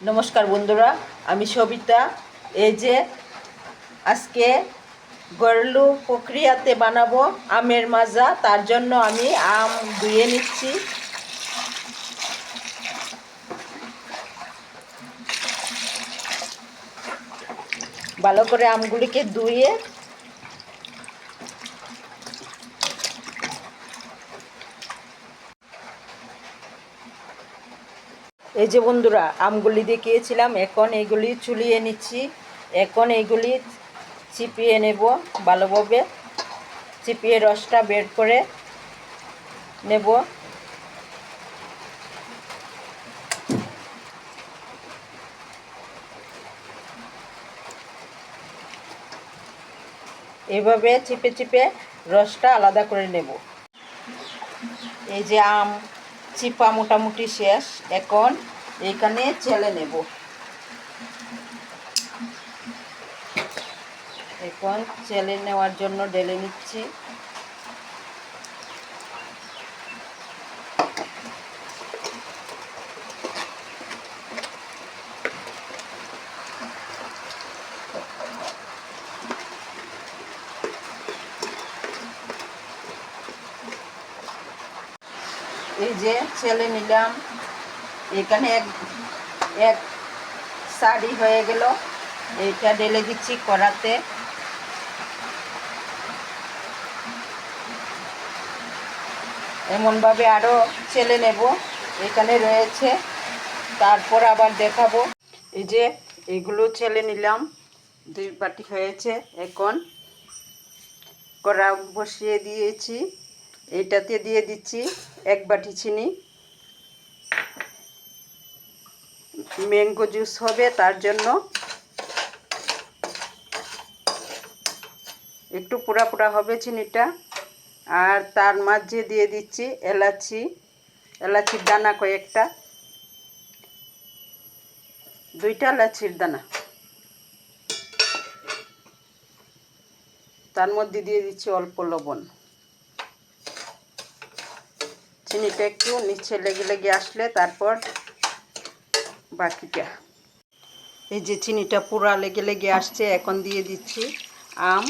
নমস্কার বন্ধুরা, আমি সবিতা। এই যে আজকে গরলু প্রক্রিয়াতে বানাবো আমের মাজা, তার জন্য আমি আম ধুয়ে নিচ্ছি। ভালো করে আমগুলিকে ধুয়ে এই যে বন্ধুরা, আমগুলি দেখিয়েছিলাম, এখন এইগুলি চুলিয়ে নিচ্ছি। এখন এইগুলি চিপিয়ে নেব ভালোভাবে। চিপিয়ে রসটা বের করে নেব। এভাবে চিপে চিপে রসটা আলাদা করে নেব। এই যে আম চিপা মোটামুটি শেষ। এখন এইখানে চেলে নেব। এখন চেলে নেওয়ার জন্য ডেলে নিচ্ছি। এই যে ছেলে নিলাম, এখানে এক এক শাড়ি হয়ে গেল। এইটা ঢেলে দিচ্ছি কড়াতে। এমনভাবে আরও ছেলে নেব, এখানে রয়েছে। তারপর আবার দেখাবো। এই যে এগুলো ছেলে নিলাম, দুই বাটি হয়েছে এখন। কড়া বসিয়ে দিয়েছি। এইটাতে দিয়ে দিচ্ছি এক বাটি চিনি। ম্যাঙ্গো জুস হবে তার জন্য। একটু পোড়া পোড়া হবে চিনিটা। আর তার মাঝে দিয়ে দিচ্ছি এলাচি, এলাচির দানা কয়েকটা। দুইটা এলাচির দানা। তার মধ্যে দিয়ে দিচ্ছি অল্প লবণ। চিনিটা একটু নিচে লেগে লেগে আসলে তারপর বাকিটা। এই যে চিনিটা পুরা লেগে লেগে আসছে, এখন দিয়ে দিচ্ছি আম।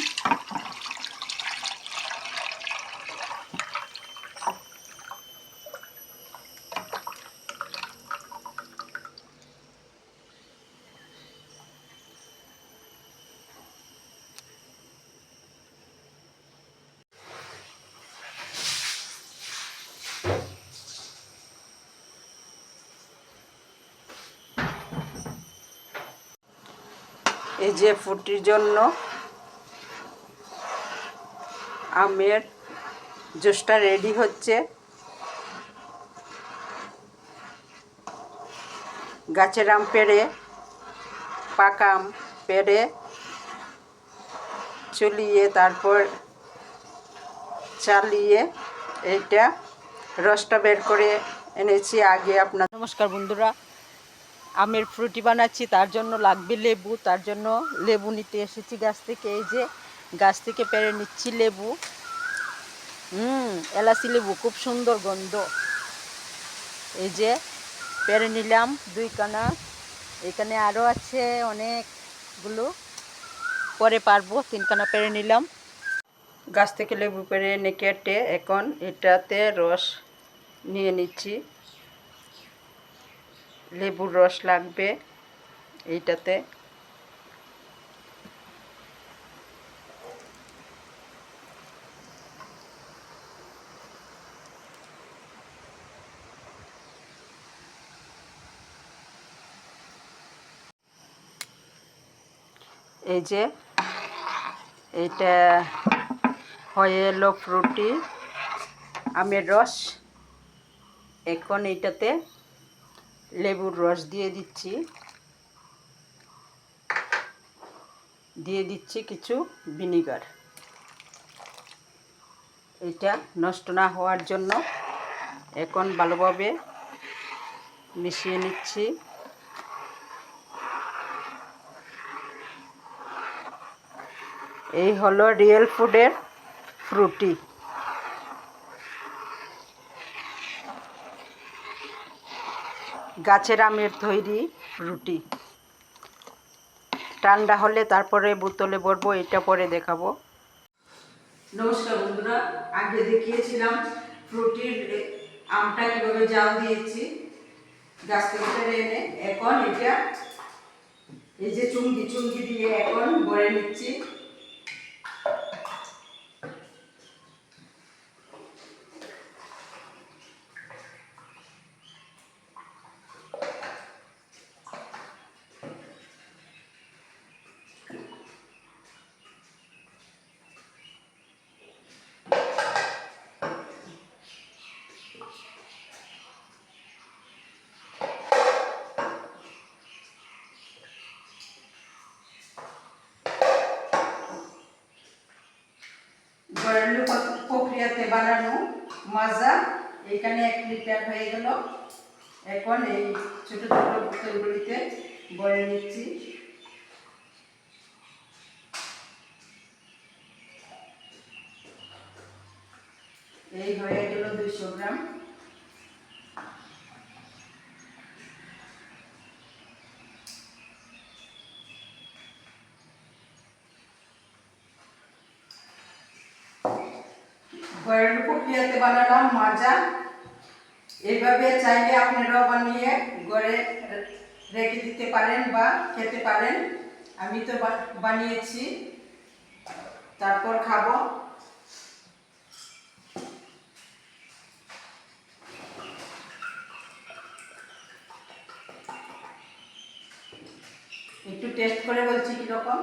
এই যে ফুটির জন্য আমের জুসটা রেডি হচ্ছে। গাছের আম পেড়ে, পাকা আম পেড়ে চলিয়ে তারপর চালিয়ে এইটা রসটা বের করে এনেছি। আগে আপনার নমস্কার বন্ধুরা আমের ফ্রুটি বানাচ্ছি, তার জন্য লাগবে লেবু, তার জন্য লেবু নিতে এসেছি গাছ থেকে, এই যে গাছ থেকে পেরে নিচ্ছি লেবু। হুম, এলাচি লেবু, খুব সুন্দর গন্ধ। এই যে পেরে নিলাম দুই কানা এখানে আরও আছে অনেকগুলো। পরে পারব, তিনখানা পেরে নিলাম। গাছ থেকে লেবু পেরে এনে কেটে এখন এটাতে রস নিয়ে নিচ্ছি। লেবুর রস লাগবে এইটাতে। এই যে এইটা হয়ে এলো ফ্রুটি আমের রস। এখন এইটাতে লেবুর রস দিয়ে দিচ্ছি। দিয়ে দিচ্ছি কিছু ভিনিগার। এটা নষ্ট না হওয়ার জন্য এখন ভালোভাবে মিশিয়ে নিচ্ছি। এই হলো রিয়েল ফুডের ফ্রুটি। গাছের আমের তৈরি রুটি। ঠান্ডা হলে তারপরে বোতলে ভরবো, এটা পরে দেখাবো। নমস্কার বন্ধুরা, আগে দেখিয়েছিলাম ফ্রুটির আমটা কীভাবে জাল দিয়েছি। গাছ থেকে এনে এখন এটা, এই যে চুঙ্গি চুঙ্গি দিয়ে এখন ভরে নিচ্ছি। ঘরেলু প্রক্রিয়াতে বানানো মাজা, এখানে এক লিটার হয়ে গেল। এখন এই ছোট ছোট বোতলগুলিতে ভরে নিচ্ছি। এই হয়ে গেল দুইশো গ্রাম। ঘরের প্রক্রিয়াতে বানালাম, মাজা। এইভাবে চাইলে আপনারাও বানিয়ে ঘরে রেখে দিতে পারেন বা খেতে পারেন। আমি তো বানিয়েছি। তারপর খাব। একটু টেস্ট করে বলছি কীরকম?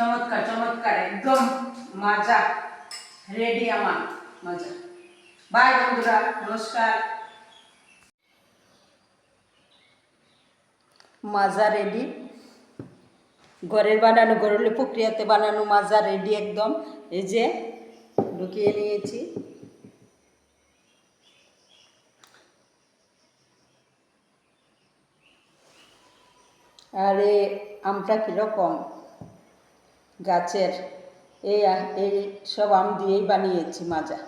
চমৎকার চমৎকার, একদম মাজা রেডি আমার, মাজা। বাই বন্ধুরা, নমস্কার। মাজা রেডি ঘরের বানানো, ঘরের প্রক্রিয়াতে বানানো মাজা রেডি একদম। এই যে, ঢুকিয়ে নিয়েছি। আর, আমটা কীরকম? গাছের এই এই সব আম দিয়েই বানিয়েছি মাজা।